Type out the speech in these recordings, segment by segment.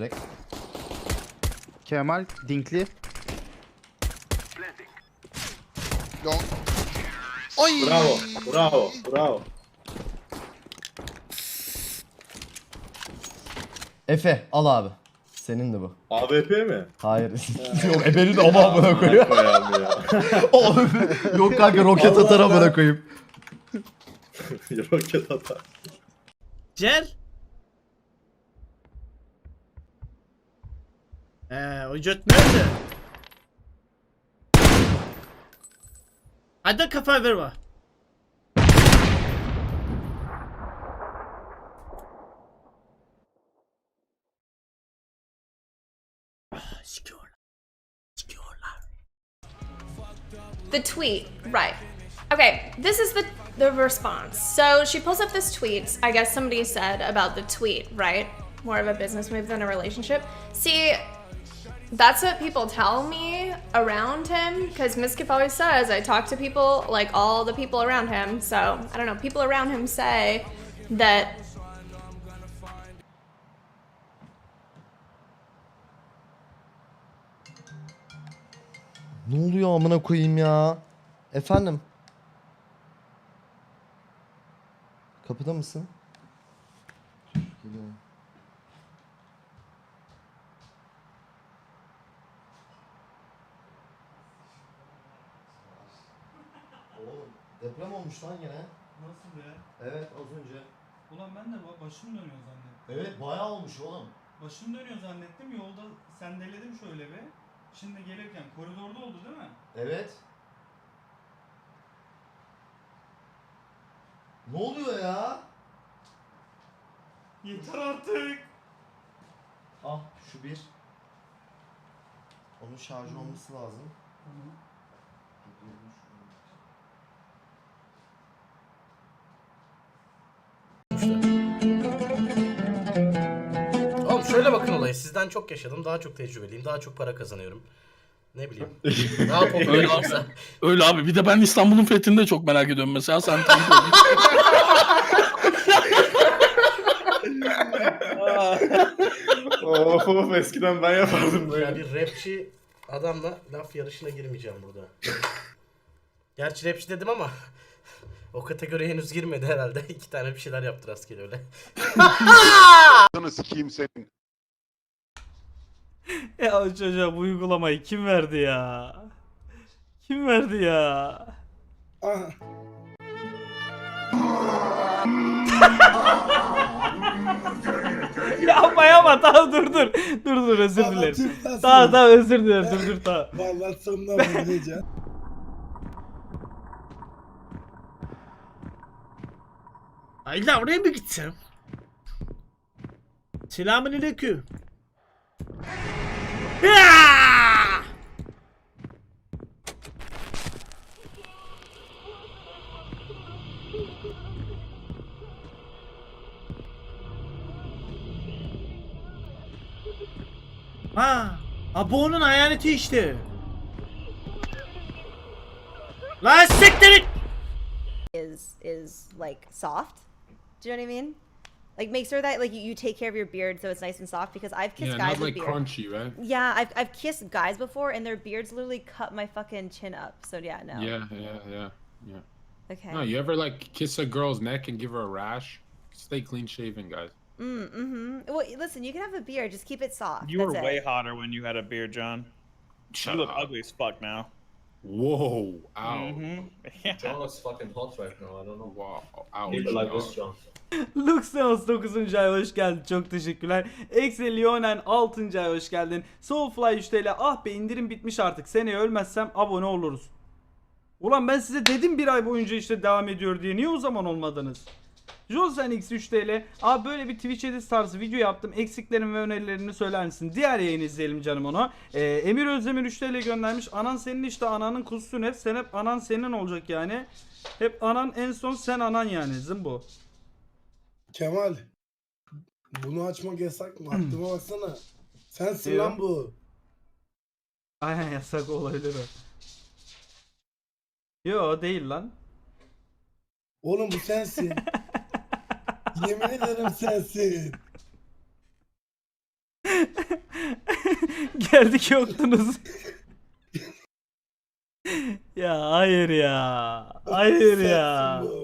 direkt. Kemal Dinkli. Long. Oy. Bravo, bravo, bravo. Efe al abi. Senin de bu. AWP mi? Hayır. Yok Efe'nin de ama amına koyuyor. Koyalım ya. Yok kanka roket atar amına koyayım. Roket atar. Cel. Ee, o göt? Hadi kafa ver. Ah. The tweet, right. Okay, this is the the response. So she pulls up this tweet. I guess somebody said about the tweet, right? More of a business move than a relationship. See, that's what people tell me around him because Miskif always says I talk to people like all the people around him. So I don't know. People around him say that Ne oluyor amına koyayım ya? Efendim? Kapıda mısın? Geliyorum. Deprem olmuş lan yine. Nasıl be? Evet az önce. Ulan ben de ba- başım dönüyor zannettim. Evet bayağı olmuş oğlum. Başım dönüyor zannettim. Yolda sendeledim şöyle bir. Şimdi gelirken koridorda oldu değil mi? Evet. Ne oluyor ya? Yeter artık. Ah şu bir. Onun şarjı olması lazım. Oğlum olaya. Sizden çok yaşadım. Daha çok tecrübeliyim. Daha çok para kazanıyorum. Ne bileyim. Daha popüler olsa. Öyle abi. Bir de ben İstanbul'un fethini de çok merak ediyorum mesela. Sen tanıdın. of of eskiden ben yapardım Ya böyle. bir rapçi adamla laf yarışına girmeyeceğim burada. Gerçi rapçi dedim ama o kategoriye henüz girmedi herhalde. İki tane bir şeyler yaptı rastgele öyle. Sana sikeyim senin. Ya çocuğa bu uygulamayı kim verdi ya? Kim verdi ya? yapma yapma tamam dur dur. Dur dur özür dilerim. Tamam tamam özür dilerim dur dur tamam. Vallahi sonuna bakacağım. Ayla oraya mı gitsem? Selamun aleyküm. Ya! Ha, bu onun hayaleti işte. Lan siktir it! is is like soft. Do you know what I mean? Like make sure that like you, you take care of your beard so it's nice and soft because I've kissed Yeah, guys not with like beard. crunchy, right? Yeah, I've I've kissed guys before and their beards literally cut my fucking chin up. So yeah, no. Yeah, yeah, yeah, yeah. Okay. No, you ever like kiss a girl's neck and give her a rash? Stay clean shaven, guys. Mm, mm-hmm. Well, listen, you can have a beard, just keep it soft. You were way it. hotter when you had a beard, John. Shut you look up. ugly as fuck now. Whoa! Ow! Mm-hmm. Yeah. John is fucking hot right now. I don't know. Wow! Ouch! People like this John. Luxenos 9. ay hoş geldin. Çok teşekkürler. Exe Leonen 6. ay hoş geldin. Soulfly 3 TL. Ah be indirim bitmiş artık. Seneye ölmezsem abone oluruz. Ulan ben size dedim bir ay boyunca işte devam ediyor diye. Niye o zaman olmadınız? Josen X 3 TL. Abi böyle bir Twitch edit tarzı video yaptım. Eksiklerin ve önerilerini söyler misin? Diğer yayını izleyelim canım onu. Ee, Emir Özdemir 3 TL göndermiş. Anan senin işte ananın kuzusun hep. Sen hep anan senin olacak yani. Hep anan en son sen anan yani. Zımbo. Kemal. Bunu açmak yasak mı? Aklıma baksana. Sensin Diyor. lan bu. Aynen yasak olabilir o. Yo değil lan. Oğlum bu sensin. Yemin ederim sensin. Geldik yoktunuz. ya hayır ya. Hayır ya. Sensin bu.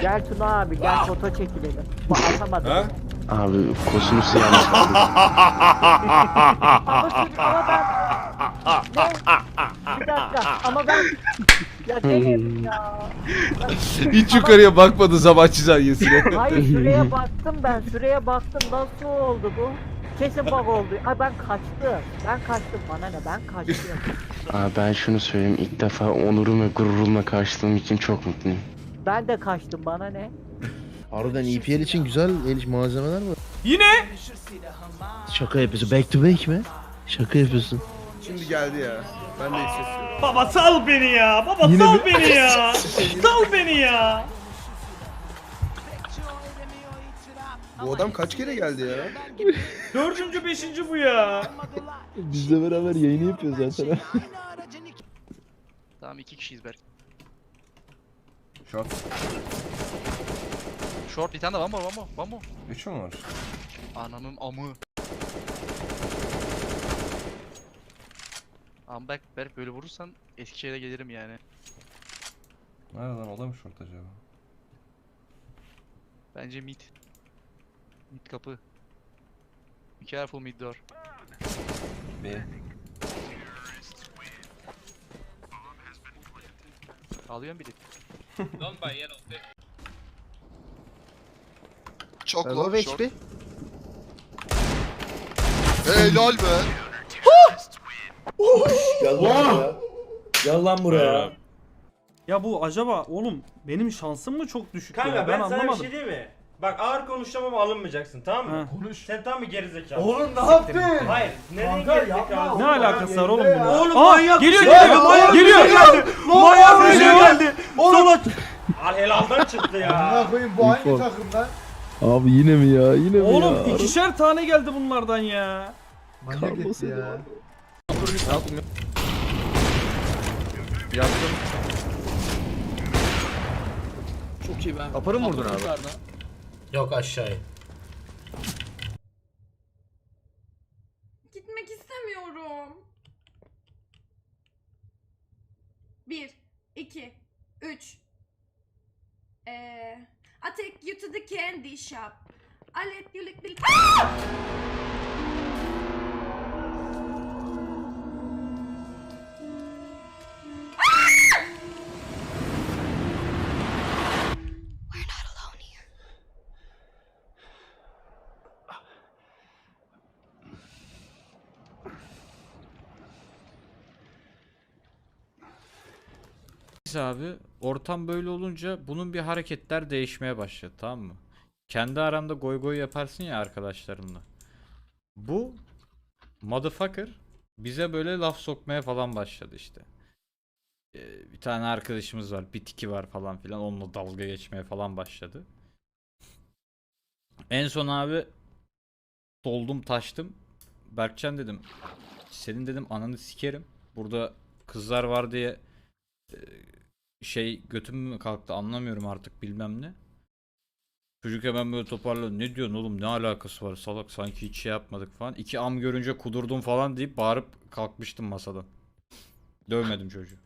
Gel Tuna abi gel foto çekilelim. Bu atamadım. Ha? Abi kosinüsü yanlış. Ama ben... Ne? Bir dakika ama ben... Ya ya. Hiç yukarıya bakmadı zaman çizelgesine. Hayır süreye baktım ben süreye baktım nasıl oldu bu? Kesin bug oldu. Ay ben kaçtım. Ben kaçtım bana ne ben kaçtım. Abi ben şunu söyleyeyim ilk defa onurum ve gururumla karşıladığım için çok mutluyum. Ben de kaçtım bana ne? Harbiden EPL için güzel el malzemeler var. Yine Şaka yapıyorsun. Back to back mi? Şaka yapıyorsun. Şimdi geldi ya. Ben de hissediyorum. Baba sal beni ya. Baba Yine sal mi? beni ya. sal beni ya. Bu adam kaç kere geldi ya? Dördüncü beşinci bu ya. Bizle beraber yayını yapıyor zaten. Tamam iki kişiyiz Berk. Short. Short bir tane de one more one more one more. Üç mü var? Ananın amı. Am Berk, Berk böyle vurursan Eskişehir'e gelirim yani. Nereden o da mı short acaba? Bence mid. Mid kapı. Be careful mid door. B. Alıyorum biri. Çok Low low short. HP. Helal be. Gel lan buraya. Gel lan buraya. Ya bu acaba oğlum benim şansım mı çok düşük Kanka ya? ben, Ben, sana anlamadım. bir şey diyeyim mi? Bak ağır konuşacağım ama alınmayacaksın tamam mı? Ha. Konuş. Sen tam bir gerizekalı. Oğlum ne yaptın? Hayır. Neden Kanka, gerizekalı? yapma. Ne alakası var oğlum bunun? Oğlum Aa, manyak geliyor bir şey geliyor. manyak geliyor. bir şey geldi. Manyak bir şey geldi. Salak. Al helaldan çıktı ya. koyayım bu hangi takımdan? Abi yine mi ya? Yine mi Oğlum ya? ikişer tane geldi bunlardan ya. Manyak etti ya. Çok iyi ben. Aparı mı vurdun abi? Yok aşağıya. Gitmek istemiyorum. Bir, iki, üç. Ee, I take you to the candy shop. I let you lick the... We're Abi ortam böyle olunca bunun bir hareketler değişmeye başladı tamam mı? Kendi aranda goy goy yaparsın ya arkadaşlarınla. Bu motherfucker bize böyle laf sokmaya falan başladı işte. Ee, bir tane arkadaşımız var, bir tiki var falan filan onunla dalga geçmeye falan başladı. En son abi doldum taştım. Berkcan dedim. Senin dedim ananı sikerim. Burada kızlar var diye e, şey götüm mü kalktı anlamıyorum artık bilmem ne. Çocuk hemen böyle toparladı. Ne diyorsun oğlum ne alakası var salak sanki hiç şey yapmadık falan. İki am görünce kudurdum falan deyip bağırıp kalkmıştım masadan. Dövmedim çocuğu.